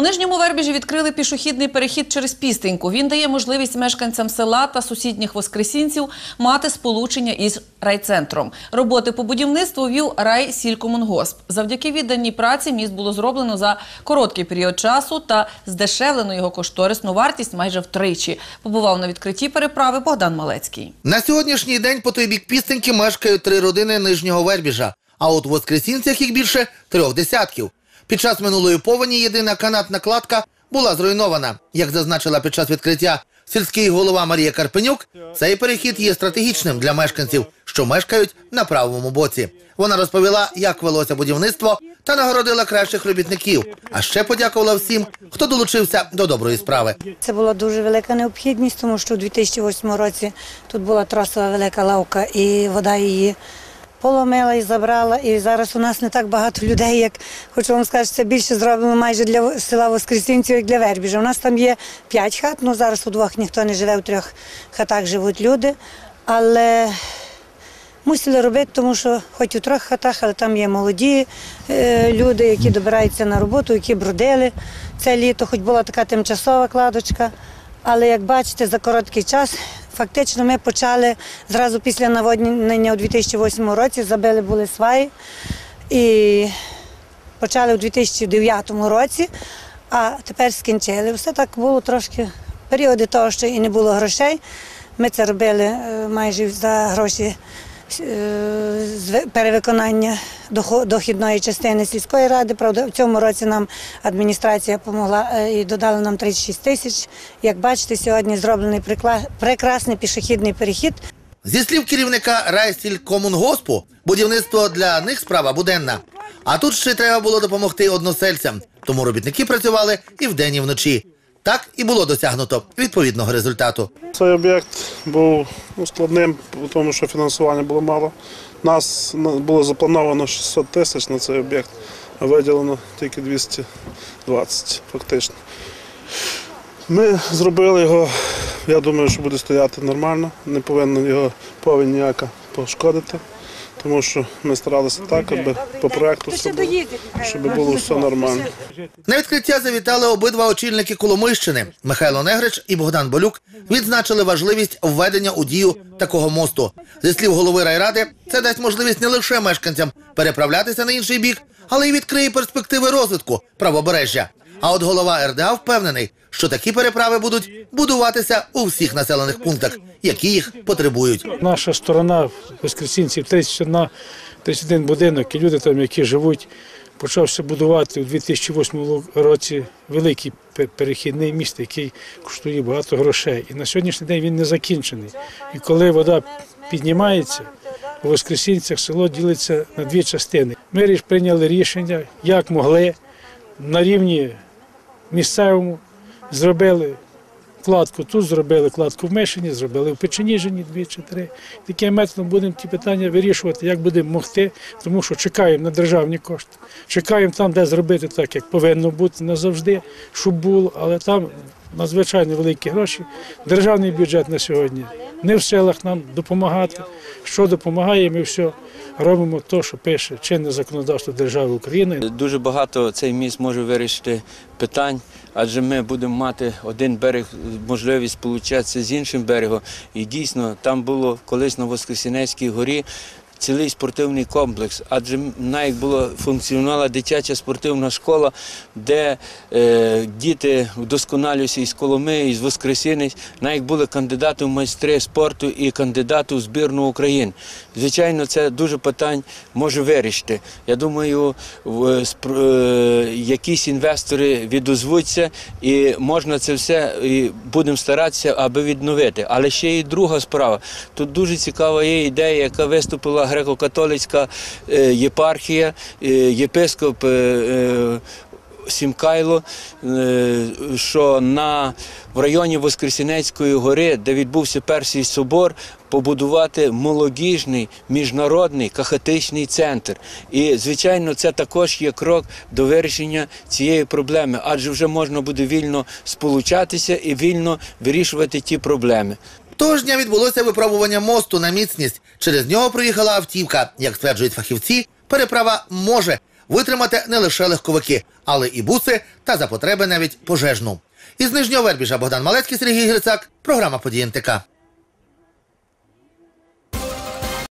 У нижньому Вербіжі відкрили пішохідний перехід через пістеньку. Він дає можливість мешканцям села та сусідніх воскресінців мати сполучення із райцентром. Роботи по будівництву вів райсількомунгосп. Завдяки відданій праці міст було зроблено за короткий період часу та здешевлено його кошторисну вартість майже втричі. Побував на відкритті переправи Богдан Малецький. На сьогоднішній день по той бік пістеньки мешкають три родини нижнього Вербіжа, а от у Воскресінцях їх більше трьох десятків. Під час минулої повені єдина канатна кладка була зруйнована. Як зазначила під час відкриття сільський голова Марія Карпенюк, цей перехід є стратегічним для мешканців, що мешкають на правому боці. Вона розповіла, як велося будівництво та нагородила кращих робітників. А ще подякувала всім, хто долучився до доброї справи. Це була дуже велика необхідність, тому що у 2008 році тут була тросова велика лавка, і вода її поломила і забрала. І зараз у нас не так багато людей, як хочу вам сказати, це більше зробимо майже для села Воскресінців, як для Вербіжа. У нас там є п'ять хат, ну зараз у двох ніхто не живе, у трьох хатах живуть люди. Але мусили робити, тому що хоч у трьох хатах, але там є молоді е, люди, які добираються на роботу, які бродили це літо, хоч була така тимчасова кладочка. Але як бачите, за короткий час фактично ми почали зразу після наводнення у 2008 році, забили були сваї і почали у 2009 році, а тепер скінчили. Все так було трошки періоди того, що і не було грошей. Ми це робили е, майже за гроші перевиконання дохо- дохідної частини сільської ради. Правда, в цьому році нам адміністрація допомогла е, і додала нам 36 тисяч. Як бачите, сьогодні зроблений прекрасний пішохідний перехід. Зі слів керівника райсількомунгоспу, будівництво для них справа буденна. А тут ще треба було допомогти односельцям, тому робітники працювали і вдень, і вночі. Так і було досягнуто відповідного результату. Цей об'єкт був складним, тому що фінансування було мало. Нас було заплановано 600 тисяч на цей об'єкт, а виділено тільки 220 фактично. Ми зробили його, я думаю, що буде стояти нормально, не повинна його повінь ніяка пошкодити, тому що ми старалися так, аби по проекту все було, щоб було все нормально. На відкриття завітали обидва очільники Коломийщини Михайло Негрич і Богдан Болюк. Відзначили важливість введення у дію такого мосту. Зі слів голови райради, це дасть можливість не лише мешканцям переправлятися на інший бік, але й відкриє перспективи розвитку правобережжя. А от голова РДА впевнений, що такі переправи будуть будуватися у всіх населених пунктах, які їх потребують. Наша сторона Воскресінців 31, 31 будинок, і люди там, які живуть, почався будувати у 2008 році великий перехідний міст, який коштує багато грошей. І на сьогоднішній день він не закінчений. І коли вода піднімається, у Воскресінцях село ділиться на дві частини. Ми прийняли рішення, як могли на рівні місцевому зробили кладку тут, зробили кладку в Мишині, зробили в Печеніжині дві чи три. Таким методом будемо ті питання вирішувати, як будемо могти, тому що чекаємо на державні кошти. Чекаємо там, де зробити так, як повинно бути назавжди, щоб було, але там надзвичайно великі гроші. Державний бюджет на сьогодні не в силах нам допомагати. Що допомагає, ми все робимо те, що пише чинне законодавство держави України. Дуже багато цей міст може вирішити питань, адже ми будемо мати один берег, можливість сполучатися з іншим берегом. І дійсно там було колись на Воскресенецькій горі. Цілий спортивний комплекс, адже навіть була функціонувала дитяча спортивна школа, де е, діти вдосконалюються із Коломи, із Воскресінець, навіть були кандидати в майстри спорту і кандидати в збірну України. Звичайно, це дуже питань може вирішити. Я думаю, в- спр- е, якісь інвестори відозвуться, і можна це все і будемо старатися, аби відновити. Але ще і друга справа. Тут дуже цікава є ідея, яка виступила греко-католицька е, єпархія, е, єпископ. е, Сімкайло, що на в районі Воскресенецької гори, де відбувся перший собор, побудувати молодіжний міжнародний кахетичний центр. І звичайно, це також є крок до вирішення цієї проблеми, адже вже можна буде вільно сполучатися і вільно вирішувати ті проблеми. Того ж дня відбулося випробування мосту на міцність. Через нього проїхала автівка. Як стверджують фахівці, переправа може витримати не лише легковики, але і буси та за потреби навіть пожежну. Із Нижнього Вербіжа Богдан Малецький, Сергій Грицак, програма «Події НТК».